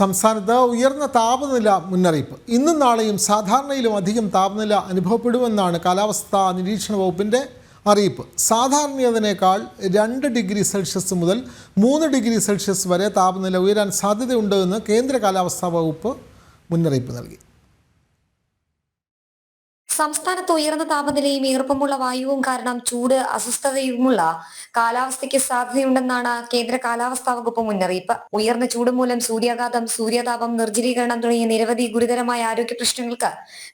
സംസ്ഥാനത്ത് ഉയർന്ന താപനില മുന്നറിയിപ്പ്. ഇന്നും നാളെയും സാധാരണയിലും അധികം താപനില അനുഭവപ്പെടുമെന്നാണ് കാലാവസ്ഥാ നിരീക്ഷണ വകുപ്പിന്റെ അറിയിപ്പ്. സാധാരണയതിനേക്കാൾ രണ്ട് ഡിഗ്രി സെൽഷ്യസ് മുതൽ മൂന്ന് ഡിഗ്രി സെൽഷ്യസ് വരെ താപനില ഉയരാൻ സാധ്യതയുണ്ടെന്ന് കേന്ദ്ര കാലാവസ്ഥാ വകുപ്പ് മുന്നറിയിപ്പ് നൽകി. സംസ്ഥാനത്ത് ഉയർന്ന താപനിലയും ഈർപ്പമുള്ള വായുവും കാരണം ചൂട് അസ്വസ്ഥതയുമുള്ള കാലാവസ്ഥയ്ക്ക് സാധ്യതയുണ്ടെന്നാണ് കേന്ദ്ര കാലാവസ്ഥാ വകുപ്പ് മുന്നറിയിപ്പ്. ഉയർന്ന ചൂട് മൂലം സൂര്യാഘാതം സൂര്യതാപം നിർജലീകരണം തുടങ്ങിയ നിരവധി ഗുരുതരമായ ആരോഗ്യ പ്രശ്നങ്ങൾക്ക്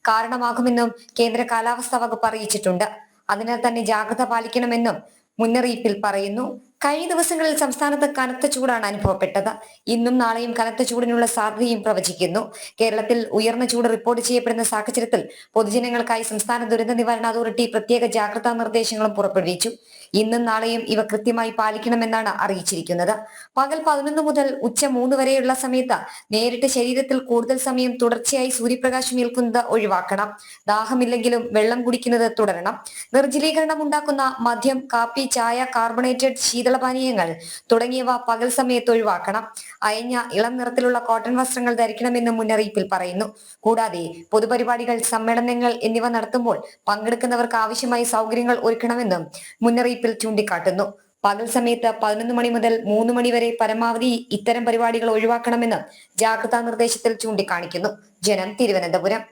കാരണമാകുമെന്നും കേന്ദ്ര കാലാവസ്ഥാ വകുപ്പ് അറിയിച്ചിട്ടുണ്ട്. അതിനാൽ തന്നെ ജാഗ്രത പാലിക്കണമെന്നും മുന്നറിയിപ്പിൽ പറയുന്നു. കഴിഞ്ഞ ദിവസങ്ങളിൽ സംസ്ഥാനത്ത് കനത്ത ചൂടാണ് അനുഭവപ്പെട്ടത്. ഇന്നും നാളെയും കനത്ത ചൂടിനുള്ള സാധ്യതയും പ്രവചിക്കുന്നു. കേരളത്തിൽ ഉയർന്ന ചൂട് റിപ്പോർട്ട് ചെയ്യപ്പെടുന്ന സാഹചര്യത്തിൽ പൊതുജനങ്ങൾക്കായി സംസ്ഥാന ദുരന്ത നിവാരണ അതോറിറ്റി പ്രത്യേക ജാഗ്രതാ നിർദ്ദേശങ്ങളും പുറപ്പെടുവിച്ചു. ഇന്നും നാളെയും ഇവ കൃത്യമായി പാലിക്കണമെന്നാണ് അറിയിച്ചിരിക്കുന്നത്. പകൽ പതിനൊന്ന് മുതൽ ഉച്ച മൂന്ന് വരെയുള്ള സമയത്ത് നേരിട്ട് ശരീരത്തിൽ കൂടുതൽ സമയം തുടർച്ചയായി സൂര്യപ്രകാശം ഏൽക്കുന്നത് ഒഴിവാക്കണം. ദാഹമില്ലെങ്കിലും വെള്ളം കുടിക്കുന്നത് തുടരണം. നിർജലീകരണം ഉണ്ടാക്കുന്ന മദ്യം കാപ്പി ചായ കാർബണേറ്റഡ് ശീതളപാനീയങ്ങൾ തുടങ്ങിയവ പകൽ സമയത്ത് ഒഴിവാക്കണം. അയഞ്ഞ ഇളം നിറത്തിലുള്ള കോട്ടൺ വസ്ത്രങ്ങൾ ധരിക്കണമെന്നും മുന്നറിയിപ്പിൽ പറയുന്നു. കൂടാതെ പൊതുപരിപാടികൾ സമ്മേളനങ്ങൾ എന്നിവ നടത്തുമ്പോൾ പങ്കെടുക്കുന്നവർക്ക് ആവശ്യമായ സൗകര്യങ്ങൾ ഒരുക്കണമെന്നും മുന്നറിയിപ്പിൽ ചൂണ്ടിക്കാട്ടുന്നു. പകൽ സമയത്ത് പതിനൊന്ന് മണി മുതൽ മൂന്ന് മണി വരെ പരമാവധി ഇത്തരം പരിപാടികൾ ഒഴിവാക്കണമെന്ന് ജാഗ്രതാ നിർദ്ദേശത്തിൽ ചൂണ്ടിക്കാണിക്കുന്നു. ജനം തിരുവനന്തപുരം.